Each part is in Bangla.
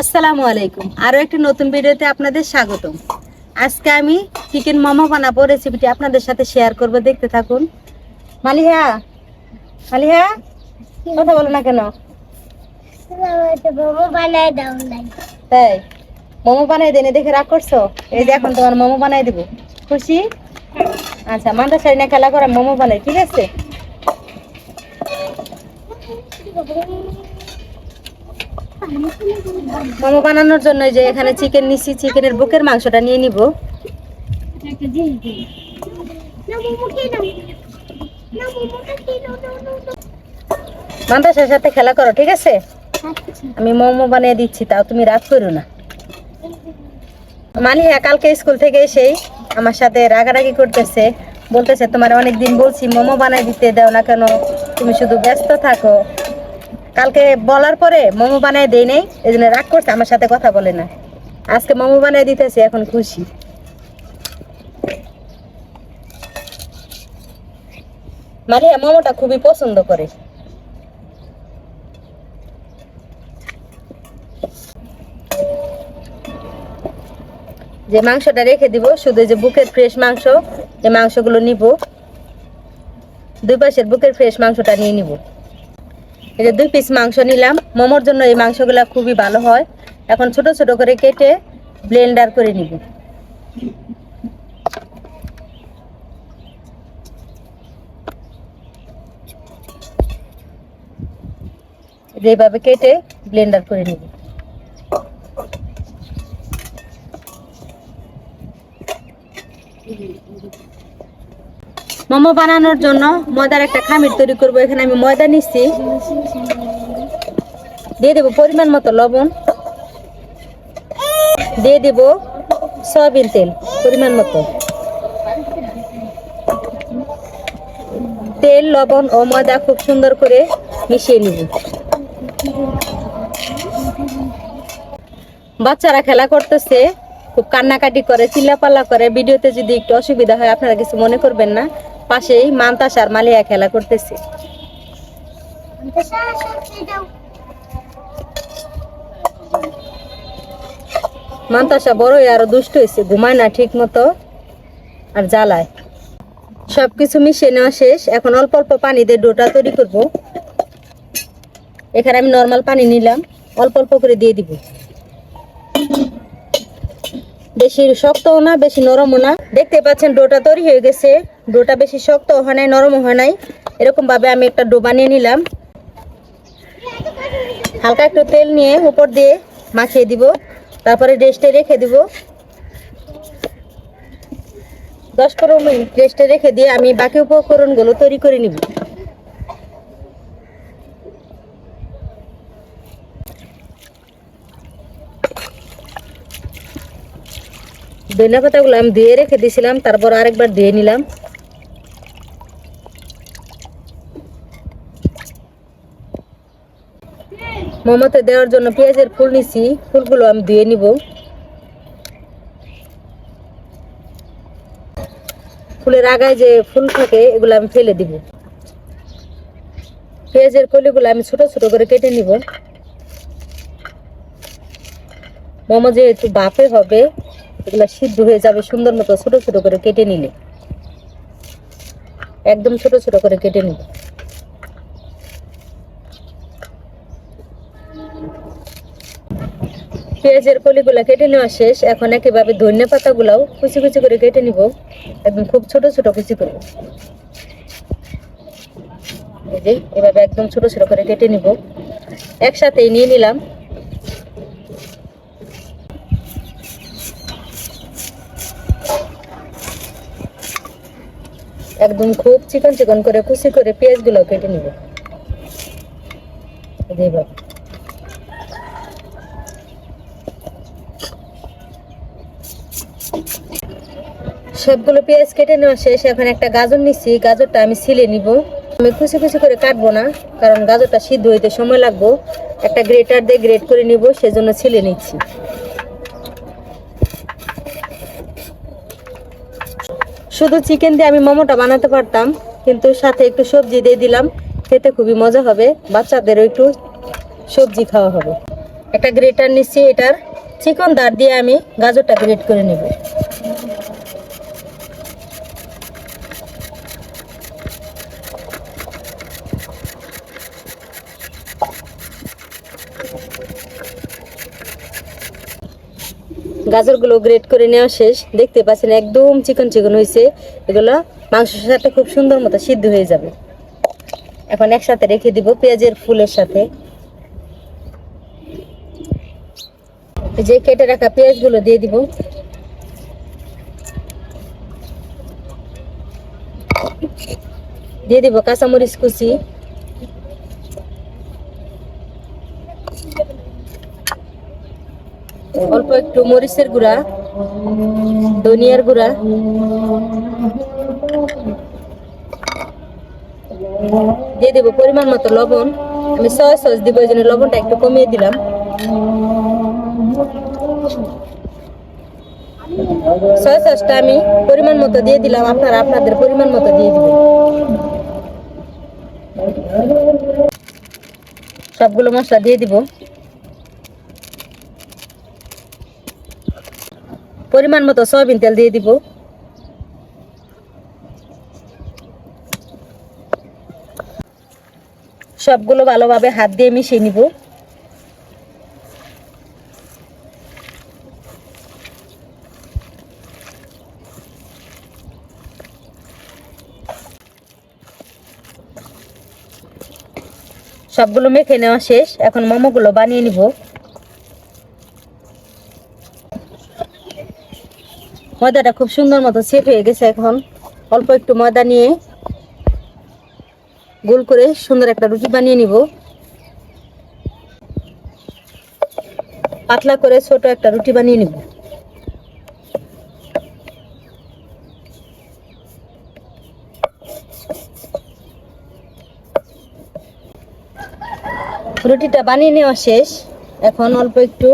আসসালামু আলাইকুম। আরও একটি নতুন ভিডিওতে আপনাদের স্বাগতম। আজকে আমি চিকেন মোমো বানাবো রেসিপিটি আপনাদের সাথে শেয়ার করব দেখতে থাকুন। মালিহা মালিহা কথা বলো না কেন? মোমো বানাই দাও তাই? মোমো বানাই দেনে দেখে রাগ করছ? এই যে এখন তোমার মোমো বানাই দেবো। খুশি? আচ্ছা মান্দা শাড়ি না খেলা করা মোমো বানাই ঠিক আছে? মোমো বানানোর জন্য যে এখানে চিকেন নিছি চিকেনের বুকের মাংসটা নিয়ে নিব। মান্দাসার সাথে খেলা করো, ঠিক আছে? আমি মোমো বানিয়ে দিচ্ছি, তাও তুমি রাগ করো না। মানি হ্যাঁ কালকে স্কুল থেকে এসেই আমার সাথে রাগারাগি করতেছে, বলতেছে, তোমার অনেক দিন বলছি, মোমো বানাই দিতে দাও না কেন? তুমি শুধু ব্যস্ত থাকো। কালকে বলার পরে মোমো বানাই দেই নেই এই জন্য রাগ করছে, আমার সাথে কথা বলে না। আজকে মোমো বানাই দিতেছি, এখন খুশি। মারিয়া মোমোটা খুবই পছন্দ করে। যে মাংসটা রেখে দিব, শুধু যে বুকের ফ্রেশ মাংস এই মাংসগুলো নিব, দুই পাশের বুকের ফ্রেশ মাংসটা নিয়ে নিব। এই যে দুই পিস মাংস নিলাম। মোমোর জন্য এই মাংসগুলো খুবই ভালো হয়। এখন ছোট ছোট করে কেটে ব্লেন্ডার করে নিব। এইভাবে কেটে ব্লেন্ডার করে নিব। মোমো বানানোর জন্য ময়দার একটা খামির তৈরি করব। এখানে আমি ময়দা নিচ্ছি। দিয়ে দেবো পরিমাণ মতো লবণ। দিয়ে দেব সয়াবিন তেল, পরিমাণ মতো। তেল, লবণ ও ময়দা খুব সুন্দর করে মিশিয়ে নিব। বাচ্চারা খেলা করতেছে, খুব কান্নাকাটি করে, চিল্লাপাল্লা করে। ভিডিওতে যদি একটু অসুবিধা হয়, আপনারা কিছু মনে করবেন না। পাশেই মান্তাস আর মালিয়া খেলা করতেছে। মান্তাসা বড়ই আরও দুষ্ট হয়েছে, ঘুমায় না ঠিক মতো আর জ্বালায়। সবকিছু মিশিয়ে নেওয়া শেষ, এখন অল্প অল্প পানি দিয়ে ডোটা তৈরি করব। এখানে আমি নর্মাল পানি নিলাম, অল্প অল্প করে দিয়ে দিব। বেশি শক্তও না, বেশি নরমও না। দেখতে পাচ্ছেন, ডোটা তৈরি হয়ে গেছে। ডোটা বেশি শক্ত হয় নাই, নরমও হয় নাই। এরকম ভাবে আমি একটা ডো বানিয়ে নিলাম। হালকা একটু তেল নিয়ে উপর দিয়ে মাখিয়ে দিব। তারপরে রেস্টে রেখে দিব। দশ পনেরো মিনিট রেস্টে রেখে দিয়ে আমি বাকি উপকরণগুলো তৈরি করে নিব। ধনিয়া পাতাগুলো আমি ধুয়ে রেখে দিয়েছিলাম, তারপর আরেকবার ধুয়ে নিলাম। মোমোতে দেওয়ার জন্য পেঁয়াজের ফুল নিছি, ফুলগুলো আমি ধুয়ে নিব। ফুলের আগায় যে ফুল থাকে, এগুলো আমি ফেলে দিব। পেঁয়াজের কলিগুলো আমি ছোট ছোট করে কেটে নিব। মোমো যেহেতু বাপে হবে এগুলো সিদ্ধ হয়ে যাবে সুন্দর মতো ছোট ছোট করে কেটে নিলে। একদম ছোট ছোট করে কেটে নিব পেঁয়াজের কলিগুলা কেটে নেওয়া শেষ। এখন একেভাবে ধনিয়া পাতাগুলাও কুচি কুচি করে কেটে নিব। একদম খুব ছোট ছোট কুচি করে। এই যে, এভাবে একদম ছোট ছোট করে কেটে নিব। একসাথেই নিয়ে নিলাম। একদম খুব চিকন চিকন করে, কুচি করে পেঁয়াজগুলো কেটে নিব। সবগুলো পেঁয়াজ কেটে নেওয়া শেষ, এখন একটা গাজর নিচ্ছি গাজরটা আমি ছিলে নিব। আমি কুচি কুচি করে কাটবো না, কারণ গাজরটা সিদ্ধ হইতে সময় লাগবো। একটা গ্রেটার দিয়ে গ্রেট করে নিব, সেজন্য ছিলে নিচ্ছি। শুধু চিকেন দিয়ে আমি মোমোটা বানাতে পারতাম, কিন্তু সাথে একটু সবজি দিয়ে দিলাম, খেতে খুবই মজা হবে, বাচ্চাদেরও একটু সবজি খাওয়া হবে। একটা গ্রেটার নিচ্ছি এটার, চিকন দাঁড় দিয়ে আমি গাজরটা গ্রেট করে নেব। গাজরগুলো গ্রেট করে নেওয়া শেষ। দেখতে পাচ্ছেন একদম চিকন চিকন হয়েছে এগুলো মাংসের সাথে খুব সুন্দর মতো সিদ্ধ হয়ে যাবে। এখন একসাথে রেখে দিব পেঁয়াজের ফুলের সাথে। যে কেটে রাখা পেঁয়াজগুলো দিয়ে দিব। দিয়ে দিব কাঁচামরিচ কুচি। অল্প একটু মরিচের গুঁড়া, ধনিয়ার গুঁড়া। দিয়ে দেবো পরিমাণ মতো লবণ। আমি সয়া সস দিব, এই জন্য লবণটা একটু কমিয়ে দিলাম। সয়া সসটা আমি পরিমাণ মতো দিয়ে দিলাম, আপনারা আপনাদের পরিমাণ মতো দিয়ে দিবেন। সবগুলো মশলা দিয়ে দিব। পরিমাণ মতো সয়াবিন তেল দিয়ে দিব। সবগুলো ভালোভাবে হাত দিয়ে মিশিয়ে নিব। সবগুলো মেখে নেওয়া শেষ। এখন মোমোগুলো বানিয়ে নিব। ময়দাটা খুব সুন্দর মতো সেট হয়ে গেছে এখন। অল্প একটু ময়দা নিয়ে গোল করে সুন্দর একটা রুটি বানিয়ে নিব। পাতলা করে ছোট একটা রুটি বানিয়ে নিব। রুটিটা বানিয়ে নেওয়া শেষ। এখন অল্প একটু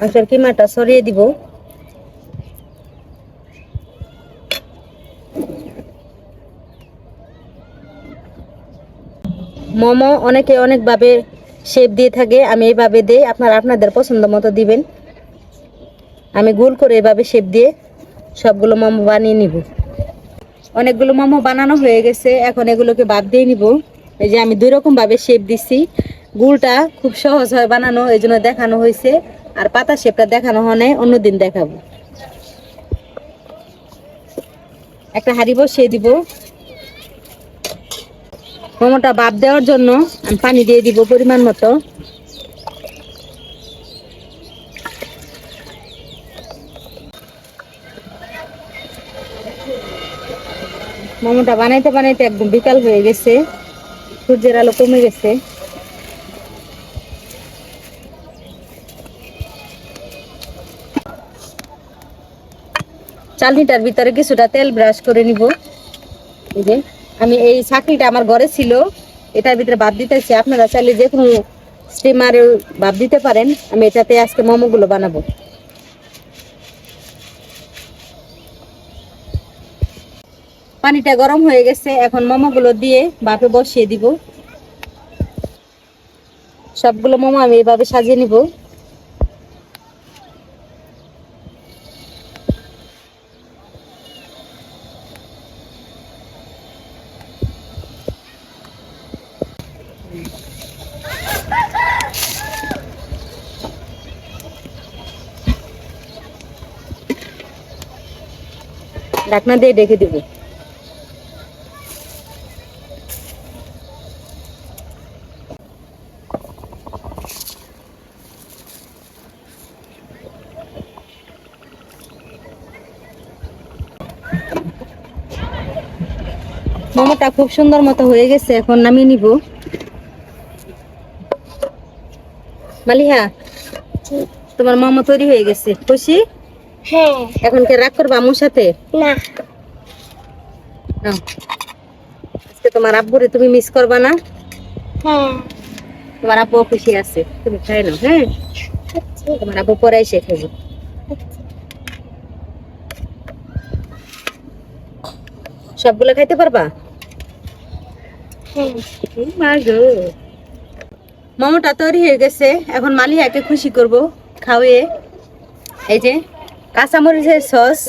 মাংসের কিমাটা সরিয়ে দিব। মোমো অনেকে অনেকভাবে শেপ দিয়ে থাকে, আমি এইভাবে দিই, আপনারা আপনাদের পছন্দ মতো দিবেন। আমি গোল করে এভাবে শেপ দিয়ে সবগুলো মোমো বানিয়ে নিব। অনেকগুলো মোমো বানানো হয়ে গেছে, এখন এগুলোকে বাদ দিয়ে নিব। এই যে আমি দুই রকম ভাবে শেপ দিচ্ছি গুলটা খুব সহজ হয় বানানো, এই জন্য দেখানো হয়েছে। আর পাতা শেপটা দেখানো হয় নাই, অন্যদিন দেখাবো। একটা হাঁড়ি বসিয়ে দিব। মোমোটা বাপ দেওয়ার জন্য আমি পানি দিয়ে দিব পরিমাণ মতো। মোমোটা বানাইতে বানাইতে একদম বিকাল হয়ে গেছে। সূর্যের আলো কমে গেছে। চালনিটার ভিতরে কিছুটা তেল ব্রাশ করে নিব। এই যে, আমি এই চাকরিটা আমার ঘরে ছিল, এটার ভিতরে ভাব দিতেছি। আপনারা চাইলে যে কোনো স্টিমারে ভাব দিতে পারেন। আমি এটাতে আজকে মোমোগুলো বানাবো। পানিটা গরম হয়ে গেছে, এখন মোমোগুলো দিয়ে বাপে বসিয়ে দিব। সবগুলো মোমো আমি এভাবে সাজিয়ে নিব। ঢাকনা দিয়ে ডেকে দিব। মোমোটা খুব সুন্দর মতো হয়ে গেছে, এখন নামিয়ে নিব। মালিহা, তোমার মোমো তৈরি হয়ে গেছে। খুশি হ্যাঁ। এখন কে রাগ করবা আমার সাথে? না। আজকে তোমার আব্বুরে তুমি মিস করবা না? হ্যাঁ। তোমার আব্বু খুশি আছে তুমি খাই নাও হ্যাঁ? আচ্ছা। তোমার আব্বু পরে এসে খাব সবগুলো খাইতে পারবা? হ্যাঁ। মোমোটা তৈরি হয়ে গেছে এখন মালিয়াকে খুশি করব খাওয়ে। এই যে কাঁচামরিচের সস।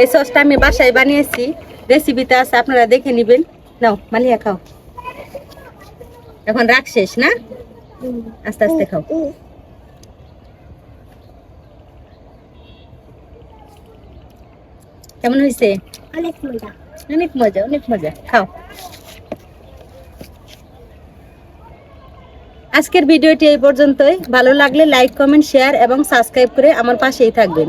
এই সসটা আমি বাসায় বানিয়েছি। রেসিপিটা আছে আপনারা দেখে নেবেন। নাও মালিয়া খাও। এখন রাখ শেষ না? আস্তে আস্তে খাও। কেমন হয়েছে? অনেক মজা। অনেক মজা অনেক মজা। খাও। আজকের ভিডিওটি এই পর্যন্তই। ভালো লাগলে লাইক কমেন্ট শেয়ার এবং সাবস্ক্রাইব করে আমার পাশেই থাকবেন।